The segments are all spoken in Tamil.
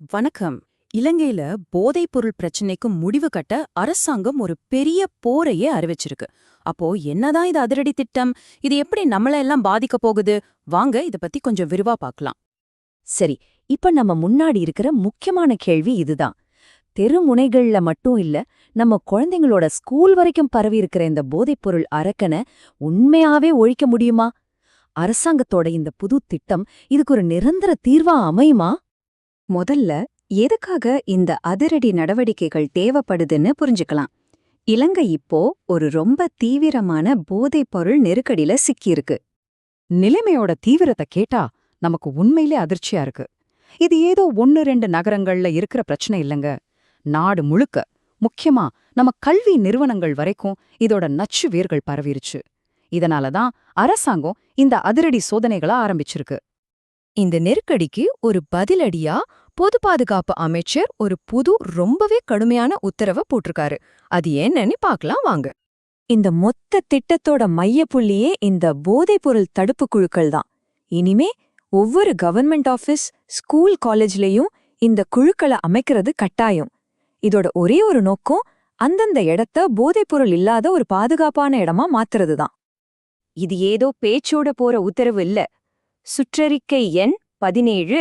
வணக்கம். இலங்கையில போதைப்பொருள் பிரச்சனைக்கு முடிவு கட்ட அரசாங்கம் ஒரு பெரிய போரையே அறிவிச்சிருக்கு. அப்போ என்னதான் இது அதிரடி திட்டம்? இது எப்படி நம்மள எல்லாம் பாதிக்க போகுது? வாங்க இத பத்தி கொஞ்சம் விரிவா பார்க்கலாம். சரி இப்ப நம்ம முன்னாடி இருக்கிற முக்கியமான கேள்வி இதுதான். தெருமுனைகள்ல மட்டும் இல்ல நம்ம குழந்தைங்களோட ஸ்கூல் வரைக்கும் பரவி இருக்கிற இந்த போதைப்பொருள் அரக்கனை உண்மையாவே ஒழிக்க முடியுமா? அரசாங்கத்தோட இந்த புது திட்டம் இதுக்கு ஒரு நிரந்தர தீர்வா அமையுமா? முதல்ல எதுக்காக இந்த அதிரடி நடவடிக்கைகள் தேவைப்படுதுன்னு புரிஞ்சுக்கலாம். இலங்கை இப்போ ஒரு ரொம்ப தீவிரமான போதைப்பொருள் நெருக்கடியில சிக்கியிருக்கு. நிலைமையோட தீவிரத்தை கேட்டா நமக்கு உண்மையிலே அதிர்ச்சியா இருக்கு. இது ஏதோ ஒன்னு ரெண்டு நகரங்கள்ல இருக்கிற பிரச்சனை இல்லைங்க. நாடு முழுக்க முக்கியமா நம்ம கல்வி நிறுவனங்கள் வரைக்கும் இதோட நச்சு வேர்கள் பரவிருச்சு. இதனால தான் அரசாங்கம் இந்த அதிரடி சோதனைகளை ஆரம்பிச்சிருக்கு. இந்த நெருக்கடிக்கு ஒரு பதிலடியா பொது பாதுகாப்பு அமைச்சர் ஒரு புது ரொம்பவே கடுமையான உத்தரவை போட்டிருக்காரு. அது என்னன்னு பார்க்கலாம் வாங்க. இந்த மொத்த திட்டத்தோட மையப்புள்ளியே இந்த போதைப்பொருள் தடுப்பு குழுக்கள் தான். இனிமே ஒவ்வொரு கவர்மெண்ட் ஆஃபீஸ் ஸ்கூல் காலேஜ்லயும் இந்த குழுக்களை அமைக்கிறது கட்டாயம். இதோட ஒரே ஒரு நோக்கம் அந்தந்த இடத்த போதைப்பொருள் இல்லாத ஒரு பாதுகாப்பான இடமா மாத்துறது தான் இது ஏதோ பேச்சோட போற உத்தரவு இல்ல. சுற்றறிக்கை எண் பதினேழு.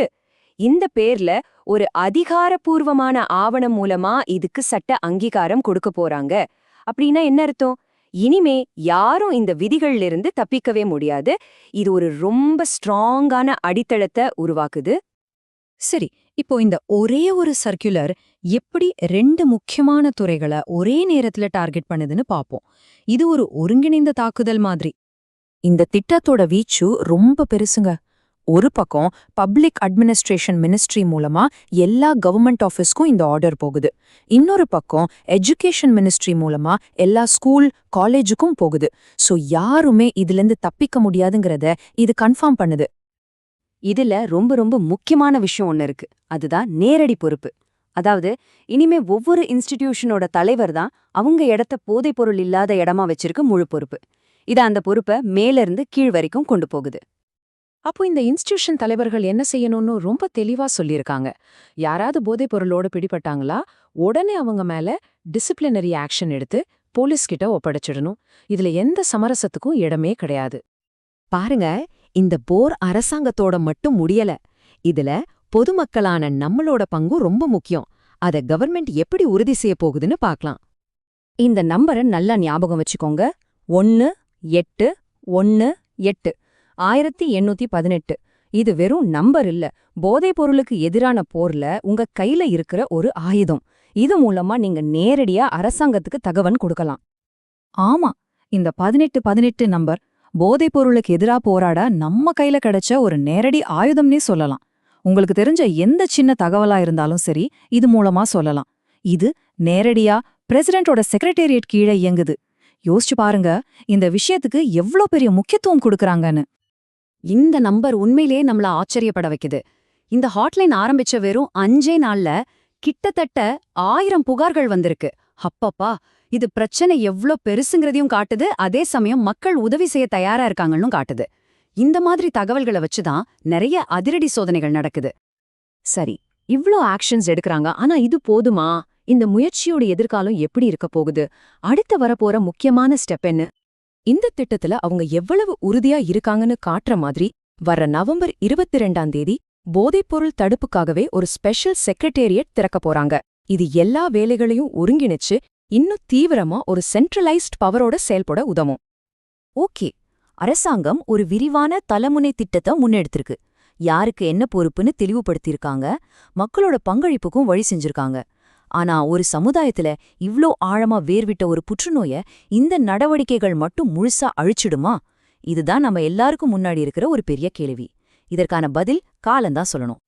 இந்த பேர்ல ஒரு அதிகாரப்பூர்வமான ஆவணம் மூலமா இதுக்கு சட்ட அங்கீகாரம் கொடுக்க போறாங்க. அப்படின்னா என்ன அர்த்தம்? இனிமே யாரும் இந்த விதிகள்ல இருந்து தப்பிக்கவே முடியாது. இது ஒரு ரொம்ப ஸ்ட்ராங்கான அடித்தளத்தை உருவாக்குது. சரி இப்போ இந்த ஒரே ஒரு சர்க்குலர் எப்படி ரெண்டு முக்கியமான துறைகளை ஒரே நேரத்துல டார்கெட் பண்ணுதுன்னு பாப்போம். இது ஒரு ஒருங்கிணைந்த தாக்குதல் மாதிரி. இந்த திட்டத்தோட வீச்சு ரொம்ப பெருசுங்க. ஒரு பக்கம் பப்ளிக் அட்மினிஸ்ட்ரேஷன் மினிஸ்ட்ரி மூலமா எல்லா கவர்மெண்ட் ஆஃபீஸ்க்கும் இந்த ஆர்டர் போகுது. இன்னொரு பக்கம் எஜுகேஷன் மினிஸ்ட்ரி மூலமா எல்லா ஸ்கூல் காலேஜுக்கும் போகுது. சோ யாருமே இதுலேருந்து தப்பிக்க முடியாதுங்கிறத இது கன்ஃபார்ம் பண்ணுது. இதுல ரொம்ப ரொம்ப முக்கியமான விஷயம் ஒன்னு இருக்கு. அதுதான் நேரடி பொறுப்பு. அதாவது இனிமே ஒவ்வொரு இன்ஸ்டிடியூஷனோட தலைவர் தான் அவங்க இடத்த போதைப்பொருள் இல்லாத இடமா வச்சிருக்க முழு பொறுப்பு. இது அந்த பொறுப்பை மேல இருந்து கீழ் வரைக்கும் கொண்டு போகுது. அப்போ இந்த இன்ஸ்டிடியூஷன் தலைவர்கள் என்ன செய்யணும்னு ரொம்ப தெளிவா சொல்லியிருக்காங்க. யாராவது போதைப் பொருளோட பிடிபட்டாங்களா உடனே அவங்க மேல டிசிப்ளினரி ஆக்ஷன் எடுத்து போலீஸ் கிட்ட ஒப்படைச்சிடணும். இதுல எந்த சமரசத்துக்கும் இடமே கிடையாது. பாருங்க இந்த போர் அரசாங்கத்தோட மட்டும் முடியல. இதுல பொதுமக்களான நம்மளோட பங்கும் ரொம்ப முக்கியம். அத கவர்மெண்ட் எப்படி உறுதி செய்ய போகுதுன்னு பார்க்கலாம். இந்த நம்பரை நல்லா ஞாபகம் வச்சுக்கோங்க. ஒன்னு எட்டு ஒன்னு எட்டு. ஆயிரத்தி எண்ணூத்தி பதினெட்டு. இது வெறும் நம்பர் இல்ல. போதைப் பொருளுக்கு எதிரான போர்ல உங்க கையில இருக்கிற ஒரு ஆயுதம். இது மூலமா நீங்க நேரடியா அரசாங்கத்துக்கு தகவல் கொடுக்கலாம். ஆமா இந்த பதினெட்டு பதினெட்டு நம்பர் போதைப் பொருளுக்கு எதிரா போராட நம்ம கையில கிடைச்ச ஒரு நேரடி ஆயுதம்னே சொல்லலாம். உங்களுக்கு தெரிஞ்ச எந்த சின்ன தகவலா இருந்தாலும் சரி இது மூலமா சொல்லலாம். இது நேரடியா பிரசிடென்டோட செக்ரட்டேரியட் கீழே இயங்குது. யோசிச்சு பாருங்க இந்த விஷயத்துக்கு எவ்ளோ பெரிய முக்கியத்துவம் கொடுக்கறாங்கன்னு. இந்த நம்பர் உண்மையிலேயே நம்மள ஆச்சரியப்பட வைக்குது. இந்த ஹாட்லைன் ஆரம்பிச்ச வெறும் அஞ்சே நாள்ல கிட்டத்தட்ட ஆயிரம் புகார்கள் வந்திருக்கு. அப்பப்பா இது பிரச்சனை எவ்ளோ பெருசுங்கிறதையும் காட்டுது அதே சமயம் மக்கள் உதவி செய்ய தயாரா இருக்காங்கன்னு காட்டுது. இந்த மாதிரி தகவல்களை வச்சுதான் நிறைய அதிரடி சோதனைகள் நடக்குது. சரி இவ்ளோ ஆக்ஷன்ஸ் எடுக்கறாங்க ஆனா இது போதுமா? இந்த முயற்சியோட எதிர்காலம் எப்படி இருக்க போகுது? அடுத்து வரப்போற முக்கியமான ஸ்டெப் என்ன? இந்த திட்டத்துல அவங்க எவ்வளவு உறுதியா இருக்காங்கன்னு காட்டுற மாதிரி வர்ற நவம்பர் இருபத்தி ரெண்டாம் தேதி போதைப்பொருள் தடுப்புக்காகவே ஒரு ஸ்பெஷல் செக்ரட்டேரியட் திறக்க போறாங்க. இது எல்லா வேலைகளையும் ஒருங்கிணைச்சு இன்னும் தீவிரமா ஒரு சென்ட்ரலைஸ்ட் பவரோட செயல்பட உதவும். ஓகே அரசாங்கம் ஒரு விரிவான தலைமுனை திட்டத்தை முன்னெடுத்திருக்கு. யாருக்கு என்ன பொறுப்புன்னு தெளிவுபடுத்தியிருக்காங்க மக்களோட பங்களிப்புக்கும் வழி செஞ்சிருக்காங்க. ஆனா ஒரு சமுதாயத்துல இவ்ளோ ஆழமா வேர்விட்ட ஒரு புற்றுநோய இந்த நடவடிக்கைகள் மட்டும் முழுசா அழிச்சிடுமா? இதுதான் நம்ம எல்லாருக்கும் முன்னாடி இருக்கிற ஒரு பெரிய கேள்வி. இதற்கான பதில் காலந்தான் சொல்லணும்.